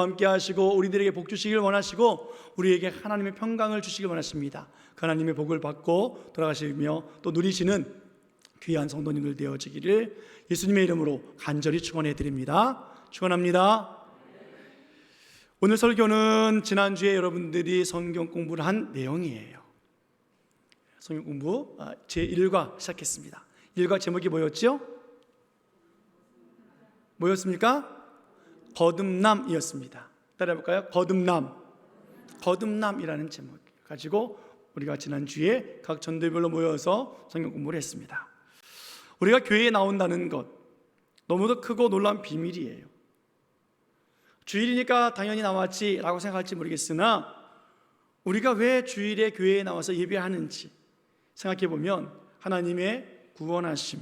함께 하시고 우리들에게 복 주시길 원하시고 우리에게 하나님의 평강을 주시길 원하십니다. 그 하나님의 복을 받고 돌아가시며 또 누리시는 귀한 성도님들 되어지기를 예수님의 이름으로 간절히 축원해 드립니다. 축원합니다. 오늘 설교는 지난주에 여러분들이 성경 공부를 한 내용이에요. 성경 공부 아, 제 1과 시작했습니다. 1과 제목이 뭐였죠? 뭐였습니까? 거듭남이었습니다. 따라해볼까요? 거듭남. 거듭남이라는 제목 가지고 우리가 지난주에 각 전도별로 모여서 성경 공부를 했습니다. 우리가 교회에 나온다는 것 너무도 크고 놀라운 비밀이에요. 주일이니까 당연히 나왔지라고 생각할지 모르겠으나 우리가 왜 주일에 교회에 나와서 예배하는지 생각해 보면 하나님의 구원하심,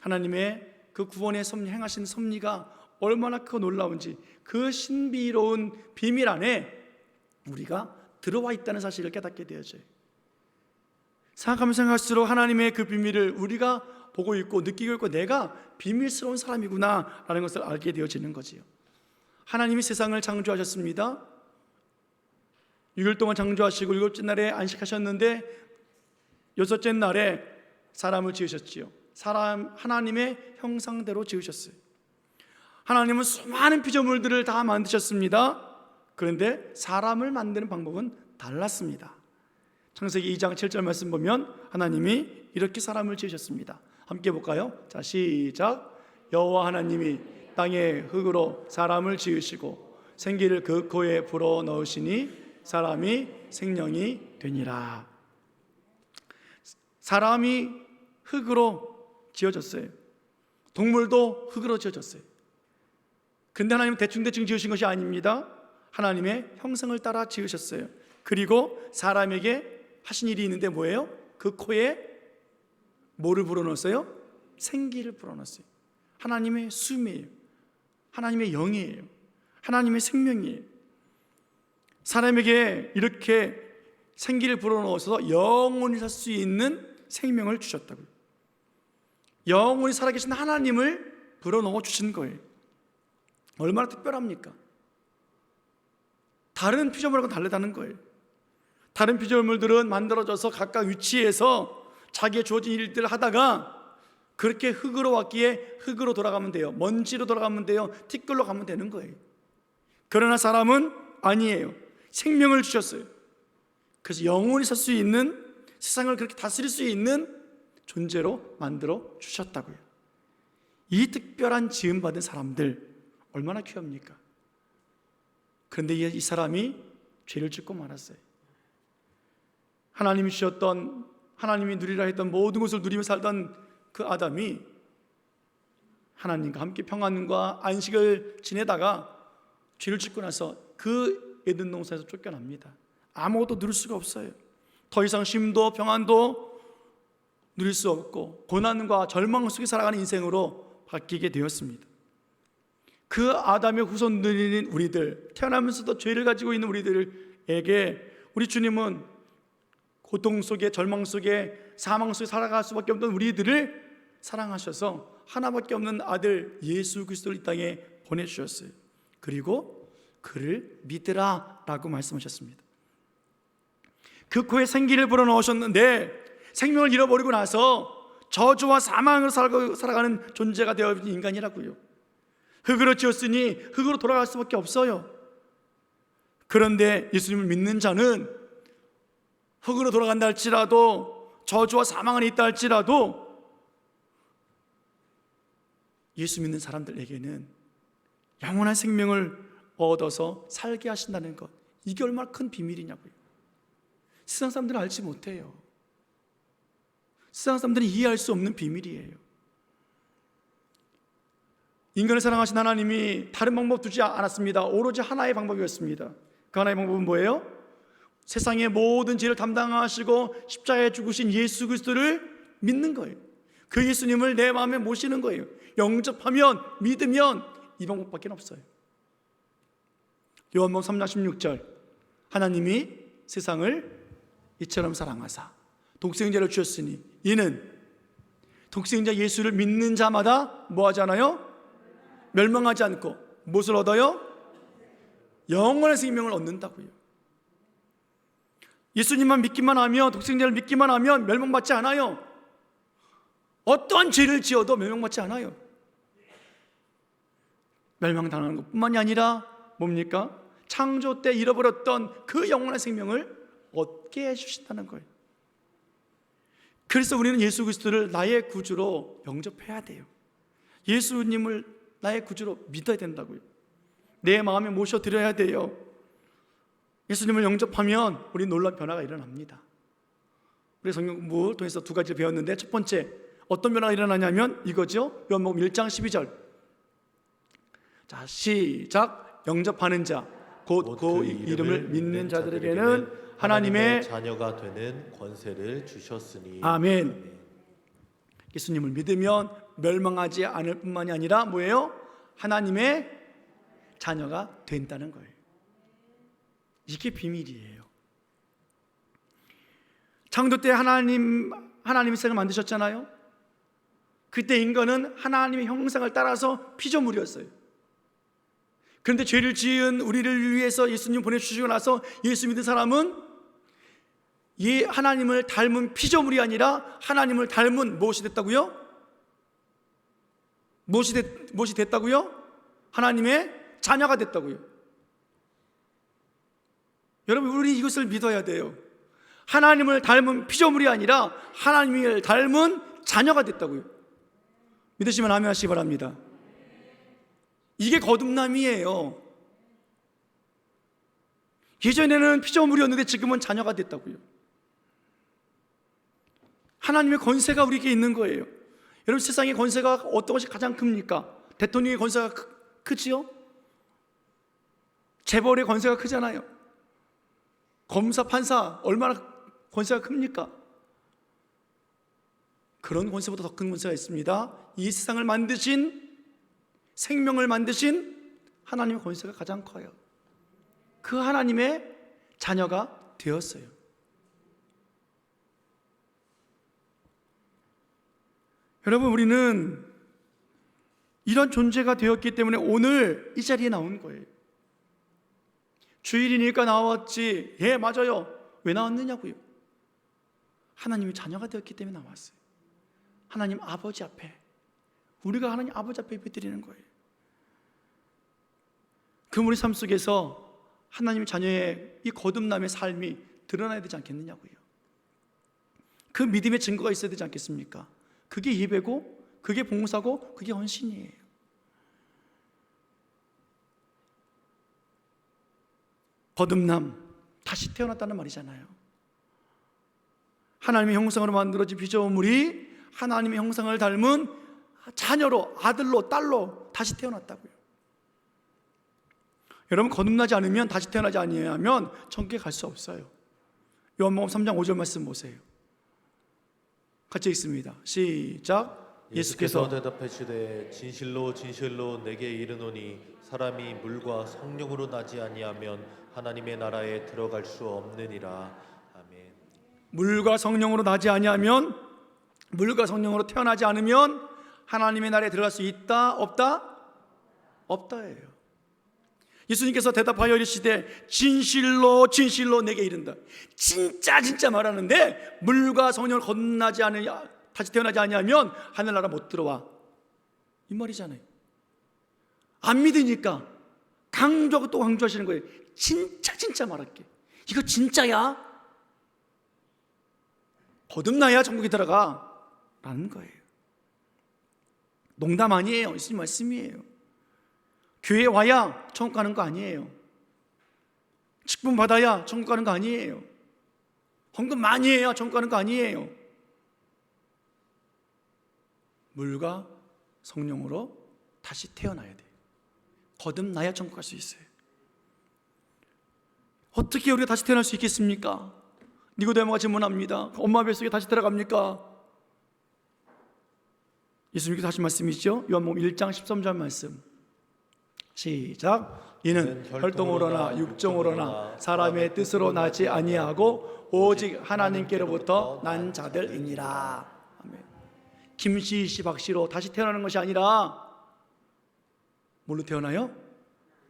하나님의 그 구원의 섭리 행하신 섭리가 얼마나 크고 놀라운지 그 신비로운 비밀 안에 우리가 들어와 있다는 사실을 깨닫게 되어져요. 생각하면 생각할수록 하나님의 그 비밀을 우리가 보고 있고 느끼고 있고 내가 비밀스러운 사람이구나라는 것을 알게 되어지는 거지요. 하나님이 세상을 창조하셨습니다. 6일 동안 창조하시고 일곱째 날에 안식하셨는데 여섯째 날에 사람을 지으셨지요. 사람 하나님의 형상대로 지으셨어요. 하나님은 수많은 피조물들을 다 만드셨습니다. 그런데 사람을 만드는 방법은 달랐습니다. 창세기 2장 7절 말씀 보면 하나님이 이렇게 사람을 지으셨습니다. 함께 볼까요? 자, 시작. 여호와 하나님이 땅의 흙으로 사람을 지으시고 생기를 그 코에 불어 넣으시니 사람이 생명이 되니라. 사람이 흙으로 지어졌어요. 동물도 흙으로 지어졌어요. 근데 하나님은 대충대충 지으신 것이 아닙니다. 하나님의 형상을 따라 지으셨어요. 그리고 사람에게 하신 일이 있는데 뭐예요? 그 코에 뭐를 불어넣었어요? 생기를 불어넣었어요. 하나님의 숨이에요. 하나님의 영이에요. 하나님의 생명이에요. 사람에게 이렇게 생기를 불어넣어서 영원히 살 수 있는 생명을 주셨다고요. 영원히 살아계신 하나님을 불어넣어 주신 거예요. 얼마나 특별합니까? 다른 피조물하고 다르다는 거예요. 다른 피조물들은 만들어져서 각각 위치에서 자기의 주어진 일들을 하다가 그렇게 흙으로 왔기에 흙으로 돌아가면 돼요. 먼지로 돌아가면 돼요. 티끌로 가면 되는 거예요. 그러나 사람은 아니에요. 생명을 주셨어요. 그래서 영원히 살수 있는 세상을 그렇게 다스릴 수 있는 존재로 만들어 주셨다고요. 이 특별한 지음 받은 사람들 얼마나 귀합니까? 그런데 이 사람이 죄를 짓고 말았어요. 하나님이 주셨던 하나님이 누리라 했던 모든 것을 누리며 살던 그 아담이 하나님과 함께 평안과 안식을 지내다가 죄를 짓고 나서 그 에덴 동산에서 쫓겨납니다. 아무것도 누릴 수가 없어요. 더 이상 쉼도 평안도 누릴 수 없고 고난과 절망 속에 살아가는 인생으로 바뀌게 되었습니다. 그 아담의 후손들인 우리들, 태어나면서도 죄를 가지고 있는 우리들에게 우리 주님은 고통 속에 절망 속에 사망 속에 살아갈 수밖에 없는 우리들을 사랑하셔서 하나밖에 없는 아들 예수 그리스도를 이 땅에 보내주셨어요. 그리고 그를 믿으라라고 말씀하셨습니다. 그 코에 생기를 불어넣으셨는데 생명을 잃어버리고 나서 저주와 사망을 살아가는 존재가 되어 있는 인간이라고요. 흙으로 지었으니 흙으로 돌아갈 수밖에 없어요. 그런데 예수님을 믿는 자는 흙으로 돌아간다 할지라도 저주와 사망 안에 있다 할지라도 예수 믿는 사람들에게는 영원한 생명을 얻어서 살게 하신다는 것 이게 얼마나 큰 비밀이냐고요. 세상 사람들은 알지 못해요. 세상 사람들은 이해할 수 없는 비밀이에요. 인간을 사랑하신 하나님이 다른 방법 두지 않았습니다. 오로지 하나의 방법이었습니다. 그 하나의 방법은 뭐예요? 세상의 모든 죄를 담당하시고 십자가에 죽으신 예수 그리스도를 믿는 거예요. 그 예수님을 내 마음에 모시는 거예요. 영접하면 믿으면 이 방법밖에 없어요. 요한복음 3장 16절 하나님이 세상을 이처럼 사랑하사 독생자를 주셨으니 이는 독생자 예수를 믿는 자마다 뭐 하잖아요? 멸망하지 않고 무엇을 얻어요? 영원한 생명을 얻는다고요. 예수님만 믿기만 하면 독생자를 믿기만 하면 멸망받지 않아요. 어떠한 죄를 지어도 멸망받지 않아요. 멸망당하는 것뿐만이 아니라 뭡니까? 창조 때 잃어버렸던 그 영원한 생명을 얻게 해 주신다는 거예요. 그래서 우리는 예수 그리스도를 나의 구주로 영접해야 돼요. 예수님을 나의 구주로 믿어야 된다고요. 내 마음에 모셔드려야 돼요. 예수님을 영접하면 우리 놀라운 변화가 일어납니다. 우리 성경 공부 통해서 두 가지를 배웠는데 첫 번째 어떤 변화가 일어나냐면 이거죠. 요한복음 1장 12절. 자, 시작. 영접하는 자, 곧그 이름을 믿는 자들에게는 하나님의 자녀가 되는 권세를 주셨으니 아멘. 예수님을 믿으면 멸망하지 않을 뿐만이 아니라 뭐예요? 하나님의 자녀가 된다는 거예요. 이게 비밀이에요. 창조 때 하나님 하나님이 세상을 만드셨잖아요. 그때 인간은 하나님의 형상을 따라서 피조물이었어요. 그런데 죄를 지은 우리를 위해서 예수님 보내주시고 나서 예수 믿은 사람은 이 하나님을 닮은 피조물이 아니라 하나님을 닮은 무엇이 됐다고요? 무엇이, 됐, 무엇이 됐다고요? 하나님의 자녀가 됐다고요. 여러분 우리 이것을 믿어야 돼요. 하나님을 닮은 피조물이 아니라 하나님을 닮은 자녀가 됐다고요. 믿으시면 아멘 하시기 바랍니다. 이게 거듭남이에요. 예전에는 피조물이었는데 지금은 자녀가 됐다고요. 하나님의 권세가 우리에게 있는 거예요. 여러분 세상의 권세가 어떤 것이 가장 큽니까? 대통령의 권세가 크, 크지요? 재벌의 권세가 크잖아요. 검사, 판사 얼마나 권세가 큽니까? 그런 권세보다 더 큰 권세가 있습니다. 이 세상을 만드신 생명을 만드신 하나님의 권세가 가장 커요. 그 하나님의 자녀가 되었어요. 여러분, 우리는 이런 존재가 되었기 때문에 오늘 이 자리에 나온 거예요. 주일이니까 나왔지. 예, 맞아요. 왜 나왔느냐고요? 하나님의 자녀가 되었기 때문에 나왔어요. 하나님 아버지 앞에. 우리가 하나님 아버지 앞에 예배 드리는 거예요. 그럼 우리 삶 속에서 하나님의 자녀의 이 거듭남의 삶이 드러나야 되지 않겠느냐고요. 그 믿음의 증거가 있어야 되지 않겠습니까? 그게 예배고, 그게 봉사고, 그게 헌신이에요. 거듭남, 다시 태어났다는 말이잖아요. 하나님의 형상으로 만들어진 피조물이 하나님의 형상을 닮은 자녀로, 아들로, 딸로 다시 태어났다고요. 여러분 거듭나지 않으면 다시 태어나지 아니하면 천국에 갈 수 없어요. 요한복음 3장 5절 말씀 보세요. 같이 읽습니다. 시작. 예수께서 예수께서 대답하시되 진실로 진실로 내게 이르노니 사람이 물과 성령으로 나지 아니하면 하나님의 나라에 들어갈 수 없느니라 아멘. 물과 성령으로 나지 아니하면 물과 성령으로 태어나지 않으면 하나님의 나라에 들어갈 수 있다 없다 없다예요. 예수님께서 대답하여 이르시되 진실로 진실로 내게 이른다. 진짜 진짜 말하는데 물과 성령을 건너지 않으냐 다시 태어나지 아니하면 하늘나라 못 들어와. 이 말이잖아요. 안 믿으니까 강조하고 또 강조하시는 거예요. 진짜 진짜 말할게. 이거 진짜야? 거듭나야 천국에 들어가. 라는 거예요. 농담 아니에요. 예수님 말씀이에요. 교회 와야 천국 가는 거 아니에요. 직분 받아야 천국 가는 거 아니에요. 헌금 많이 해야 천국 가는 거 아니에요. 물과 성령으로 다시 태어나야 돼요. 거듭나야 천국 갈 수 있어요. 어떻게 우리가 다시 태어날 수 있겠습니까? 니고데모가 질문합니다. 엄마 뱃속에 다시 들어갑니까? 예수님께서 하신 말씀이죠. 요한복음 1장 13절 말씀. 시작. 이는 혈통으로나 육정으로나 사람의 뜻으로 나지 아니하고 오직 하나님께로부터 난 자들이니라. 아멘. 김씨 씨 박씨로 다시 태어나는 것이 아니라 뭘로 태어나요?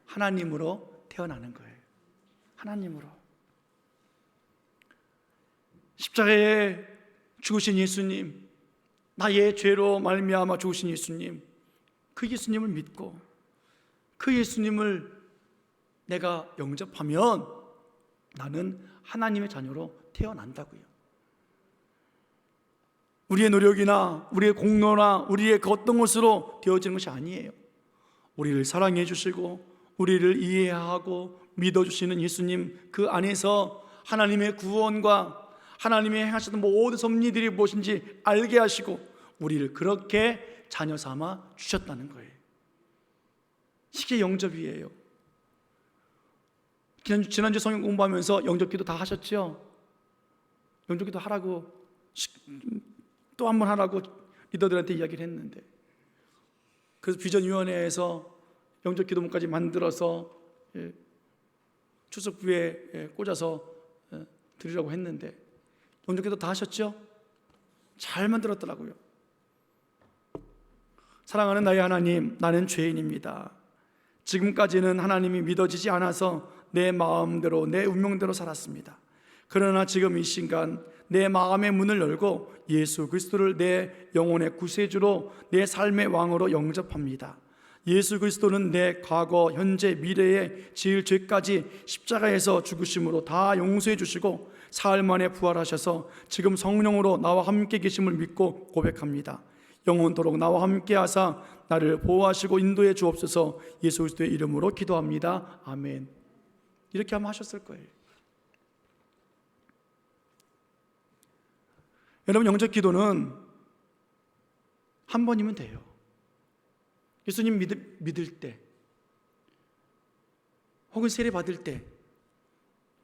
하나님으로 태어나는 거예요. 하나님으로. 십자가에 죽으신 예수님, 나의 죄로 말미암아 죽으신 예수님, 그 예수님을 믿고 그 예수님을 내가 영접하면 나는 하나님의 자녀로 태어난다고요. 우리의 노력이나 우리의 공로나 우리의 그 어떤 것으로 되어지는 것이 아니에요. 우리를 사랑해 주시고 우리를 이해하고 믿어 주시는 예수님 그 안에서 하나님의 구원과 하나님의 행하셨던 모든 섭리들이 무엇인지 알게 하시고 우리를 그렇게 자녀 삼아 주셨다는 거예요. 이게 영접이에요. 지난주, 지난주 성경 공부하면서 영접기도 다 하셨죠? 영접기도 하라고 또 한 번 하라고 리더들한테 이야기를 했는데 그래서 비전위원회에서 영접기도문까지 만들어서 예, 추석부에 예, 꽂아서 예, 드리라고 했는데 영접기도 다 하셨죠? 잘 만들었더라고요. 사랑하는 나의 하나님, 나는 죄인입니다. 지금까지는 하나님이 믿어지지 않아서 내 마음대로 내 운명대로 살았습니다. 그러나 지금 이 순간 내 마음의 문을 열고 예수 그리스도를 내 영혼의 구세주로 내 삶의 왕으로 영접합니다. 예수 그리스도는 내 과거, 현재, 미래의 지을 죄까지 십자가에서 죽으심으로 다 용서해 주시고 사흘 만에 부활하셔서 지금 성령으로 나와 함께 계심을 믿고 고백합니다. 영원토록 나와 함께 하사 나를 보호하시고 인도해 주옵소서 예수 그리스도의 이름으로 기도합니다. 아멘. 이렇게 하면 하셨을 거예요. 여러분 영적 기도는 한 번이면 돼요. 예수님 믿을, 믿을 때, 혹은 세례 받을 때,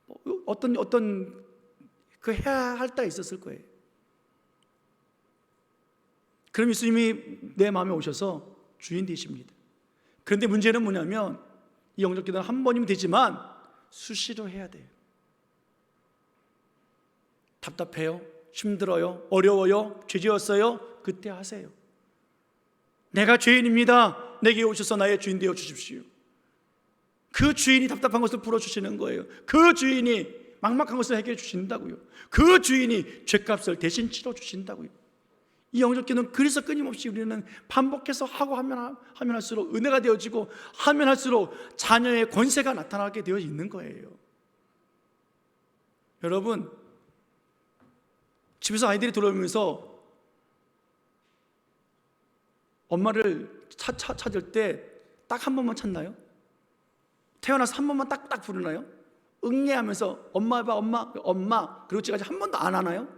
뭐, 어떤 어떤 그 해야 할 때가 있었을 거예요. 그럼 예수님이 내 마음에 오셔서 주인 되십니다. 그런데 문제는 뭐냐면 이 영적 기도는 한 번이면 되지만 수시로 해야 돼요. 답답해요? 힘들어요? 어려워요? 죄지었어요? 그때 하세요. 내가 죄인입니다. 내게 오셔서 나의 주인 되어 주십시오. 그 주인이 답답한 것을 풀어 주시는 거예요. 그 주인이 막막한 것을 해결해 주신다고요. 그 주인이 죄값을 대신 치러 주신다고요. 이 영적 기도는 그래서 끊임없이 우리는 반복해서 하고 하면 하면 할수록 은혜가 되어지고 하면 할수록 자녀의 권세가 나타나게 되어 있는 거예요. 여러분 집에서 아이들이 들어오면서 엄마를 찾, 찾, 찾을 때 딱 한 번만 찾나요? 태어나서 한 번만 딱딱 부르나요? 응애하면서 엄마 봐 엄마 엄마 그리고 지금까지 한 번도 안 하나요?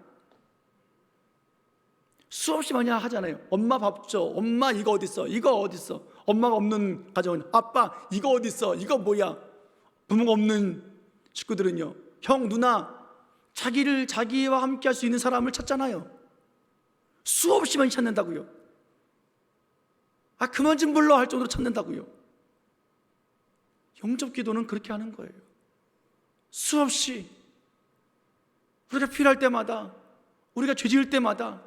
수없이 많이 하잖아요. 엄마 밥 줘. 엄마 이거 어디 있어? 이거 어디 있어? 엄마가 없는 가정은 아빠 이거 어디 있어? 이거 뭐야? 부모가 없는 식구들은요. 형 누나 자기를 자기와 함께 할 수 있는 사람을 찾잖아요. 수없이 많이 찾는다고요. 아 그만 좀 불러 할 정도로 찾는다고요. 영접 기도는 그렇게 하는 거예요. 수없이 우리가 필요할 때마다 우리가 죄 지을 때마다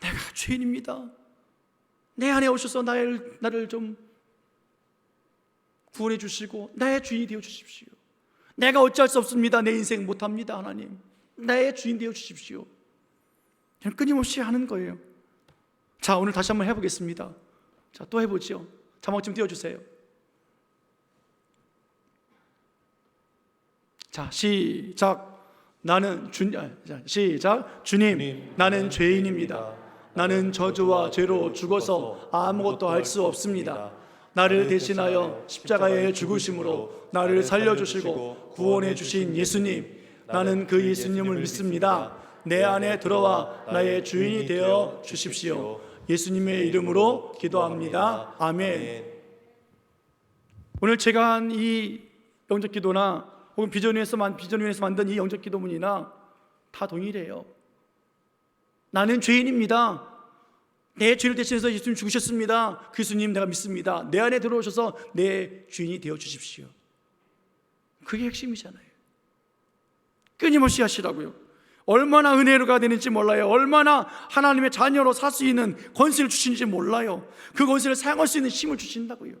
내가 죄인입니다. 내 안에 오셔서 나를, 나를 좀 구원해 주시고 나의 주인이 되어 주십시오. 내가 어찌할 수 없습니다. 내 인생 못합니다. 하나님. 나의 주인 되어 주십시오. 그냥 끊임없이 하는 거예요. 자, 오늘 다시 한번 해보겠습니다. 자, 또 해보죠. 자막 좀 띄워주세요. 자, 시작. 나는 주, 아, 자, 시작. 주님, 나는 죄인입니다. 나는 저주와 죄로 죽어서 아무것도 할 수 없습니다. 나를 대신하여 십자가에 죽으심으로 나를 살려주시고 구원해 주신 예수님, 나는 그 예수님을 믿습니다. 내 안에 들어와 나의 주인이 되어 주십시오. 예수님의 이름으로 기도합니다. 아멘. 오늘 제가 한 이 영적 기도나 혹은 비전 위에서 만 비전 위에서 만든 이 영적 기도문이나 다 동일해요. 나는 죄인입니다. 내 죄를 대신해서 예수님 죽으셨습니다. 그 예수님 내가 믿습니다. 내 안에 들어오셔서 내 주인이 되어 주십시오. 그게 핵심이잖아요. 끊임없이 하시라고요. 얼마나 은혜로가 되는지 몰라요. 얼마나 하나님의 자녀로 살 수 있는 권세를 주시는지 몰라요. 그 권세를 사용할 수 있는 힘을 주신다고요.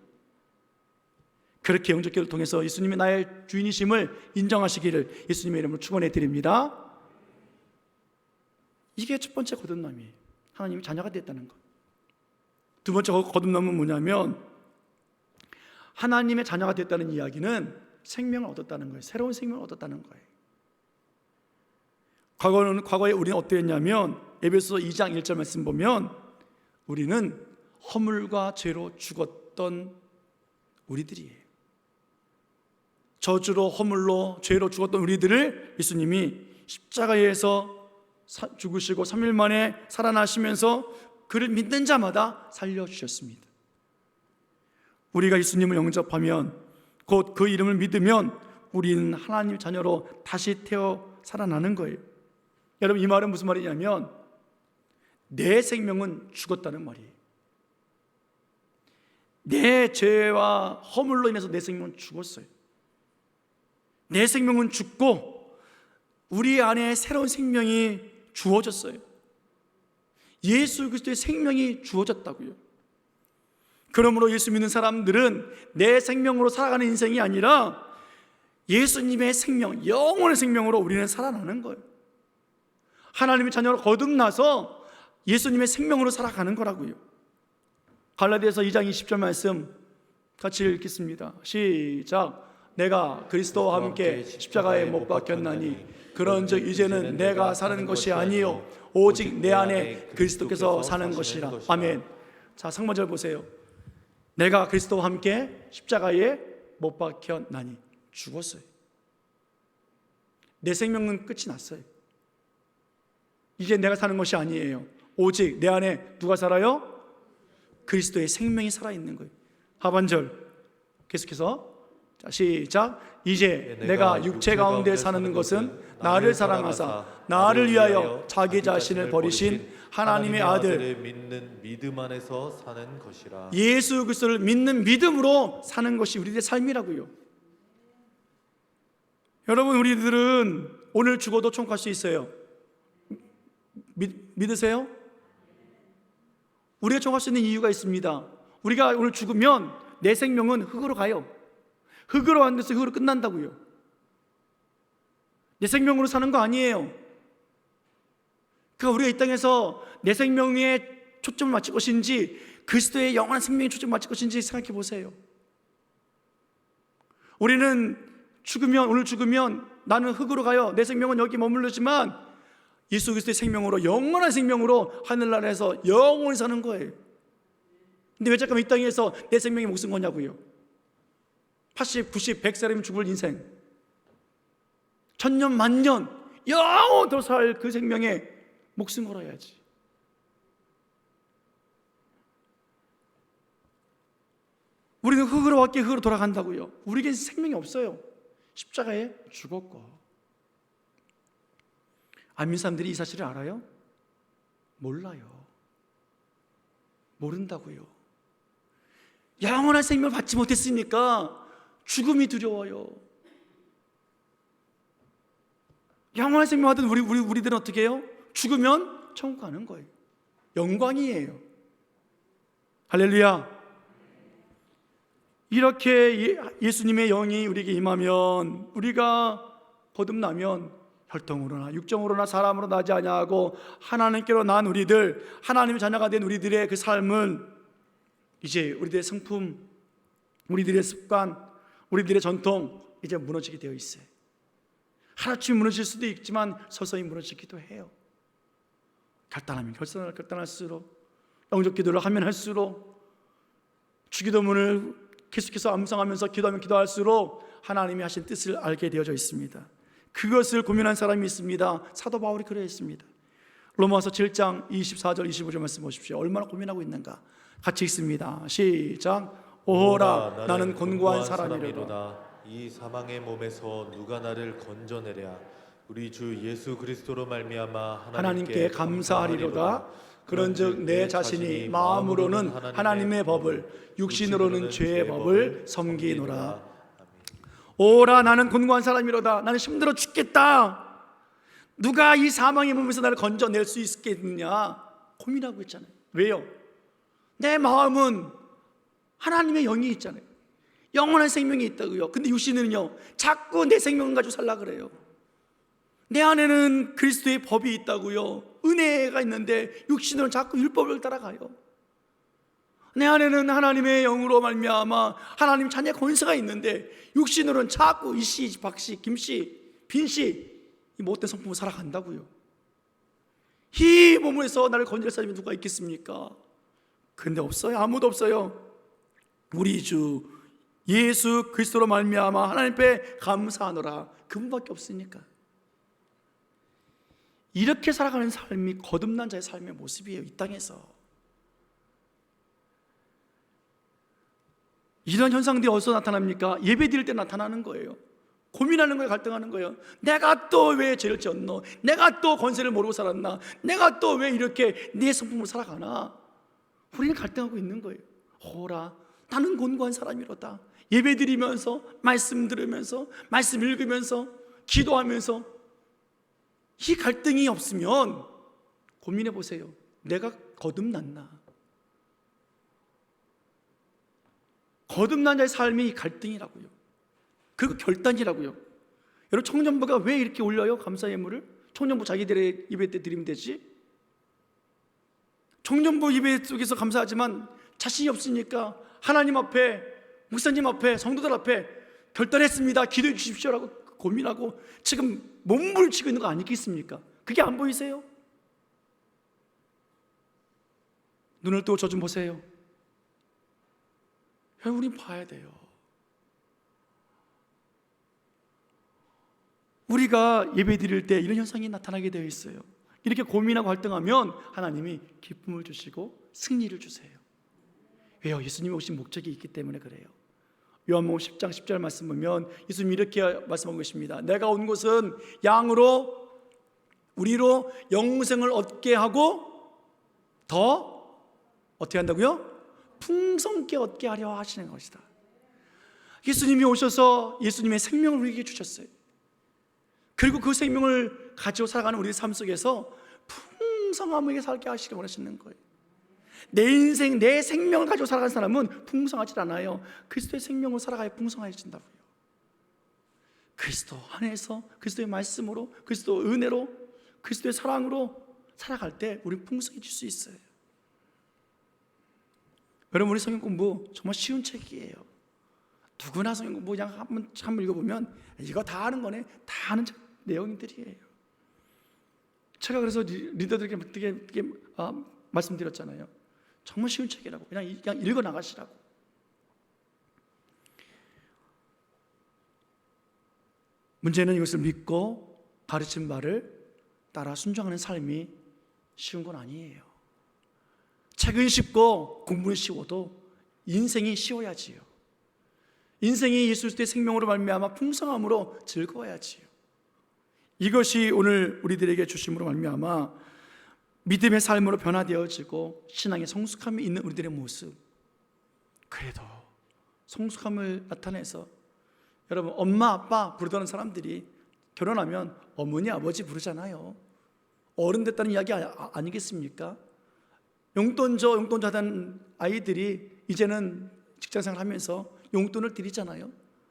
그렇게 영접기를 통해서 예수님이 나의 주인이심을 인정하시기를 예수님의 이름으로 축원해 드립니다. 이게 첫 번째 거듭남이에요. 하나님이 자녀가 됐다는 것. 두 번째 거듭남은 뭐냐면 하나님의 자녀가 됐다는 이야기는 생명을 얻었다는 거예요. 새로운 생명을 얻었다는 거예요. 과거는 과거에 우리는 어땠냐면 에베소 2장 1절 말씀 보면 우리는 허물과 죄로 죽었던 우리들이에요. 저주로 허물로 죄로 죽었던 우리들을 예수님이 십자가에서 사- 죽으시고 3일 만에 살아나시면서 그를 믿는 자마다 살려 주셨습니다. 우리가 예수님을 영접하면 곧 그 이름을 믿으면 우리는 하나님 자녀로 다시 태어 살아나는 거예요. 여러분 이 말은 무슨 말이냐면 내 생명은 죽었다는 말이에요. 내 죄와 허물로 인해서 내 생명은 죽었어요. 내 생명은 죽고 우리 안에 새로운 생명이 주어졌어요. 예수 그리스도의 생명이 주어졌다고요. 그러므로 예수 믿는 사람들은 내 생명으로 살아가는 인생이 아니라 예수님의 생명, 영원의 생명으로 우리는 살아나는 거예요. 하나님의 자녀로 거듭나서 예수님의 생명으로 살아가는 거라고요. 갈라디아서 2장 20절 말씀 같이 읽겠습니다. 시작. 내가 그리스도와 함께 십자가에 못 박혔나니 그런즉 이제는 내가 사는 것이 아니요 오직 내 안에 그리스도께서 사는 것이라. 아멘. 자, 상반절 보세요. 내가 그리스도와 함께 십자가에 못 박혔나니 죽었어요. 내 생명은 끝이 났어요. 이제 내가 사는 것이 아니에요. 오직 내 안에 누가 살아요? 그리스도의 생명이 살아 있는 거예요. 하반절 계속해서 자 시작 이제 내가 육체 가운데 사는 것은 나를 사랑하사 나를 위하여 자기 자신을 버리신 하나님의 아들 믿는 믿음 안에서 사는 것이라. 예수 그리스도를 믿는 믿음으로 사는 것이 우리들의 삶이라고요. 여러분 우리들은 오늘 죽어도 천국 갈수 있어요. 믿, 믿으세요? 우리가 천국 갈수 있는 이유가 있습니다. 우리가 오늘 죽으면 내 생명은 흙으로 가요. 흙으로 왔는데서 흙으로 끝난다고요. 내 생명으로 사는 거 아니에요. 그러니까 우리가 이 땅에서 내 생명에 초점을 맞출 것인지 그리스도의 영원한 생명에 초점을 맞출 것인지 생각해 보세요. 우리는 죽으면 오늘 죽으면 나는 흙으로 가요. 내 생명은 여기 머무르지만 예수 그리스도의 생명으로 영원한 생명으로 하늘나라에서 영원히 사는 거예요. 근데 왜 잠깐 이 땅에서 내 생명이 목숨 거냐고요? 80, 90, 100살이면 죽을 인생. 천년 만년 영원토록 살 그 생명에 목숨 걸어야지. 우리는 흙으로 왔기에 흙으로 돌아간다고요. 우리에게 생명이 없어요. 십자가에 죽었고. 안민 사람들이 이 사실을 알아요? 몰라요. 모른다고요. 영원한 생명을 받지 못했으니까 죽음이 두려워요. 영원한 생명 받은 우리, 우리, 우리들은 어떻게 해요? 죽으면 천국 가는 거예요. 영광이에요. 할렐루야. 이렇게 예- 예수님의 영이 우리에게 임하면 우리가 거듭나면 혈통으로나 육정으로나 사람으로 나지 아니하고 하나님께로 난 우리들 하나님의 자녀가 된 우리들의 그 삶은 이제 우리들의 성품, 우리들의 습관, 우리들의 전통 이제 무너지게 되어 있어요. 하루쯤 무너질 수도 있지만 서서히 무너지기도 해요. 결단하면 결단을 결단할수록 영적 기도를 하면 할수록 주기도문을 계속해서 암송하면서 기도하면 기도할수록 하나님이 하신 뜻을 알게 되어져 있습니다. 그것을 고민한 사람이 있습니다. 사도 바울이 그러했습니다. 로마서 7장 24절 25절 말씀 보십시오. 얼마나 고민하고 있는가? 같이 읽습니다. 시작. 오호라 나는 곤고한 사람이로다. 이 사망의 몸에서 누가 나를 건져내랴 우리 주 예수 그리스도로 말미암아 하나님께 감사하리로다. 그런즉 내 자신이 마음으로는 하나님의 법을 육신으로는 죄의 법을 섬기노라. 오라 나는 곤고한 사람이로다. 나는 힘들어 죽겠다. 누가 이 사망의 몸에서 나를 건져낼 수 있겠느냐? 고민하고 있잖아요. 왜요? 내 마음은 하나님의 영이 있잖아요. 영원한 생명이 있다고요. 근데 육신은요, 자꾸 내 생명을 가지고 살라 그래요. 내 안에는 그리스도의 법이 있다고요. 은혜가 있는데 육신은 자꾸 율법을 따라가요. 내 안에는 하나님의 영으로 말미암아 하나님 자녀 권세가 있는데 육신으로는 자꾸 이씨, 박씨, 김씨, 빈씨 이 못된 성품을 살아간다고요. 이 몸에서 나를 건질 사람이 누가 있겠습니까? 근데 없어요. 아무도 없어요. 우리 주 예수 그리스도로 말미암아 하나님 앞에 감사하노라 그분밖에 없으니까. 이렇게 살아가는 삶이 거듭난 자의 삶의 모습이에요. 이 땅에서. 이런 현상들이 어디서 나타납니까? 예배 드릴 때 나타나는 거예요. 고민하는 거예요, 갈등하는 거예요. 내가 또 왜 죄를 지었노? 내가 또 권세를 모르고 살았나? 내가 또 왜 이렇게 네 성품으로 살아가나? 우리는 갈등하고 있는 거예요. 호라, 나는 곤고한 사람이로다. 예배 드리면서, 말씀 들으면서, 말씀 읽으면서, 기도하면서 이 갈등이 없으면 고민해 보세요. 내가 거듭났나? 거듭난 자의 삶이 이 갈등이라고요. 그리고 결단이라고요. 여러분 청년부가 왜 이렇게 올려요? 감사 예물을? 청년부 자기들의 예배 때 드리면 되지? 청년부 예배 속에서 감사하지만 자신이 없으니까 하나님 앞에 목사님 앞에 성도들 앞에 결단했습니다. 기도해 주십시오라고 고민하고 지금 몸부림치고 있는 거 아니겠습니까? 그게 안 보이세요? 눈을 뜨고 저 좀 보세요. 여러분 우린 봐야 돼요. 우리가 예배 드릴 때 이런 현상이 나타나게 되어 있어요. 이렇게 고민하고 활동하면 하나님이 기쁨을 주시고 승리를 주세요. 왜요? 예수님이 오신 목적이 있기 때문에 그래요. 요한복음 10장 10절 말씀 보면 예수님이 이렇게 말씀한 것입니다. 내가 온 곳은 양으로 우리로 영생을 얻게 하고 더 어떻게 한다고요? 풍성케 얻게 하려 하시는 것이다. 예수님이 오셔서 예수님의 생명을 우리에게 주셨어요. 그리고 그 생명을 가지고 살아가는 우리의 삶 속에서 풍성함을 살게 하시길 원하시는 거예요. 내 인생, 내 생명을 가지고 살아가는 사람은 풍성하지 않아요. 그리스도의 생명을 살아가야 풍성해진다고요. 그리스도 안에서 그리스도의 말씀으로, 그리스도 은혜로, 그리스도의 사랑으로 살아갈 때 우리 풍성해질 수 있어요. 여러분 우리 성경 공부 정말 쉬운 책이에요. 누구나 성경 공부 그냥 한번 참 읽어보면 이거 다 아는 거네, 다 아는 책, 내용들이에요. 제가 그래서 리- 리더들에게 되게, 되게 아, 말씀드렸잖아요. 정말 쉬운 책이라고 그냥, 그냥 읽어 나가시라고. 문제는 이것을 믿고 가르친 말을 따라 순종하는 삶이 쉬운 건 아니에요. 책은 쉽고 공부는 쉬워도 인생이 쉬워야지요. 인생이 예수 그리스도의 생명으로 말미암아 풍성함으로 즐거워야지요. 이것이 오늘 우리들에게 주심으로 말미암아 믿음의 삶으로 변화되어지고 신앙의 성숙함이 있는 우리들의 모습. 그래도 성숙함을 나타내서 여러분 엄마 아빠 부르던 사람들이 결혼하면 어머니 아버지 부르잖아요. 어른 됐다는 이야기 아, 아니겠습니까? 용돈 줘 용돈 줘 하던 아이들이 이제는 직장생활 하면서 용돈을 드리잖아요.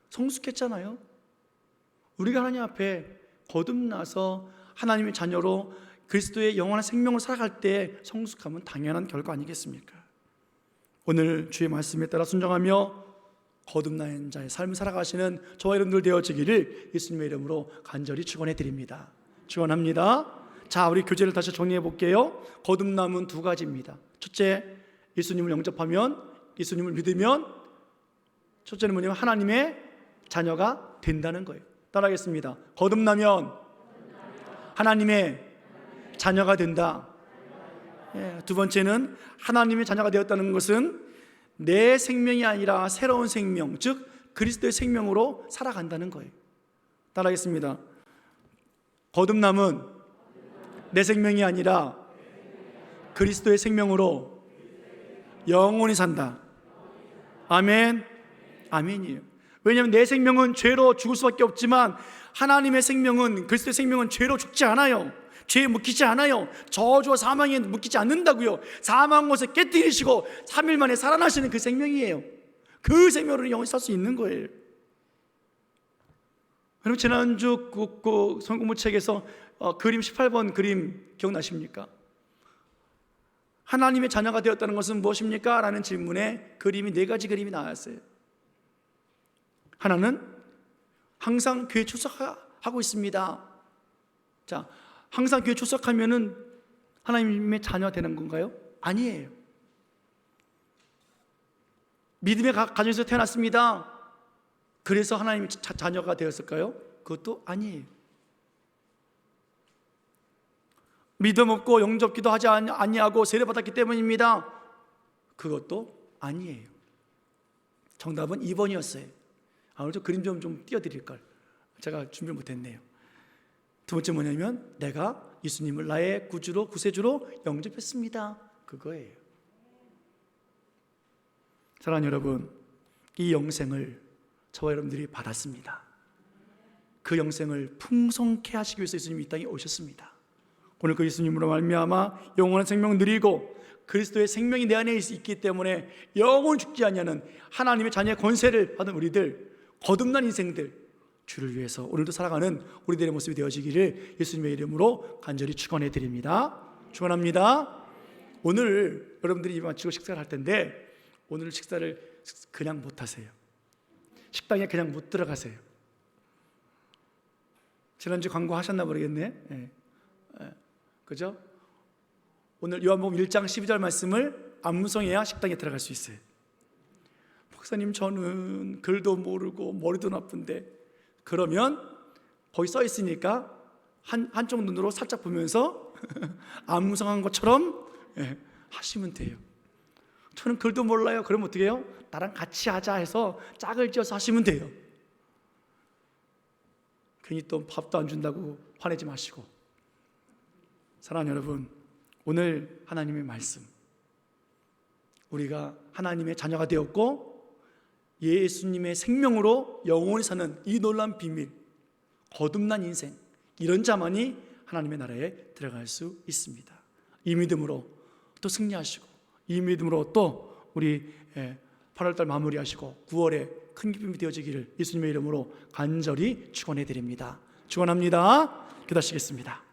성숙했잖아요. 우리가 하나님 앞에 거듭나서 하나님의 자녀로 그리스도의 영원한 생명을 살아갈 때 성숙함은 당연한 결과 아니겠습니까? 오늘 주의 말씀에 따라 순종하며 거듭난 자의 삶을 살아가시는 저와 여러분들 되어지기를 예수님의 이름으로 간절히 축원해 드립니다. 축원합니다. 자, 우리 교제를 다시 정리해 볼게요. 거듭남은 두 가지입니다. 첫째, 예수님을 영접하면 예수님을 믿으면 첫째는 뭐냐면 하나님의 자녀가 된다는 거예요. 따라하겠습니다. 거듭나면 하나님의 자녀가 된다. 예, 두 번째는 하나님의 자녀가 되었다는 것은 내 생명이 아니라 새로운 생명, 즉 그리스도의 생명으로 살아간다는 거예요. 따라하겠습니다. 거듭남은 내 생명이 아니라 그리스도의 생명으로 영원히 산다. 아멘. 아멘이에요. 왜냐하면 내 생명은 죄로 죽을 수밖에 없지만 하나님의 생명은 그리스도의 생명은 죄로 죽지 않아요. 죄에 묶이지 않아요. 저주와 사망에 묶이지 않는다고요. 사망 것을 깨뜨리시고 3일 만에 살아나시는 그 생명이에요. 그 생명으로 영원히 살 수 있는 거예요. 여러분 지난주 그, 그 성공부 책에서 어, 그림 18번 그림 기억나십니까? 하나님의 자녀가 되었다는 것은 무엇입니까? 라는 질문에 그림이 네 가지 그림이 나왔어요. 하나는 항상 교회 출석하고 있습니다. 자, 항상 교회 출석하면은 하나님의 자녀 되는 건가요? 아니에요. 믿음의 가- 가정에서 태어났습니다. 그래서 하나님의 자, 자녀가 되었을까요? 그것도 아니에요. 믿음 없고 영접기도 하지 아니- 아니하고 세례 받았기 때문입니다. 그것도 아니에요. 정답은 2번이었어요. 아, 오늘 좀 그림 좀, 좀 띄워드릴 걸. 제가 준비 못했네요. 두 번째 뭐냐면 내가 예수님을 나의 구주로 구세주로 영접했습니다. 그거예요. 사랑하는 여러분, 이 영생을 저와 여러분들이 받았습니다. 그 영생을 풍성케 하시기 위해서 예수님이 이 땅에 오셨습니다. 오늘 그 예수님으로 말미암아 영원한 생명 누리고 그리스도의 생명이 내 안에 있- 있기 때문에 영원 죽지 않냐는 하나님의 자녀의 권세를 받은 우리들 거듭난 인생들 주를 위해서 오늘도 살아가는 우리들의 모습이 되어지기를 예수님의 이름으로 간절히 축원해 드립니다. 축원합니다. 오늘 여러분들이 입 마치고 식사를 할 텐데 오늘 식사를 그냥 못 하세요. 식당에 그냥 못 들어가세요. 지난주 광고 하셨나 모르겠네. 예. 예. 그죠? 오늘 요한복음 1장 12절 말씀을 암송해야 식당에 들어갈 수 있어요. 목사님 저는 글도 모르고 머리도 나쁜데 그러면 거기 써 있으니까 한 한쪽 눈으로 살짝 보면서 암송한 것처럼 예, 하시면 돼요. 저는 글도 몰라요. 그러면 어떻게 해요? 나랑 같이 하자 해서 짝을 지어서 하시면 돼요. 괜히 또 밥도 안 준다고 화내지 마시고. 사랑하는 여러분, 오늘 하나님의 말씀. 우리가 하나님의 자녀가 되었고 예수님의 생명으로 영원히 사는 이 놀라운 비밀, 거듭난 인생, 이런 자만이 하나님의 나라에 들어갈 수 있습니다. 이 믿음으로 또 승리하시고, 이 믿음으로 또 우리 8월달 마무리하시고 9월에 큰 기쁨이 되어지기를 예수님의 이름으로 간절히 축원해 드립니다. 축원합니다. 기도하시겠습니다.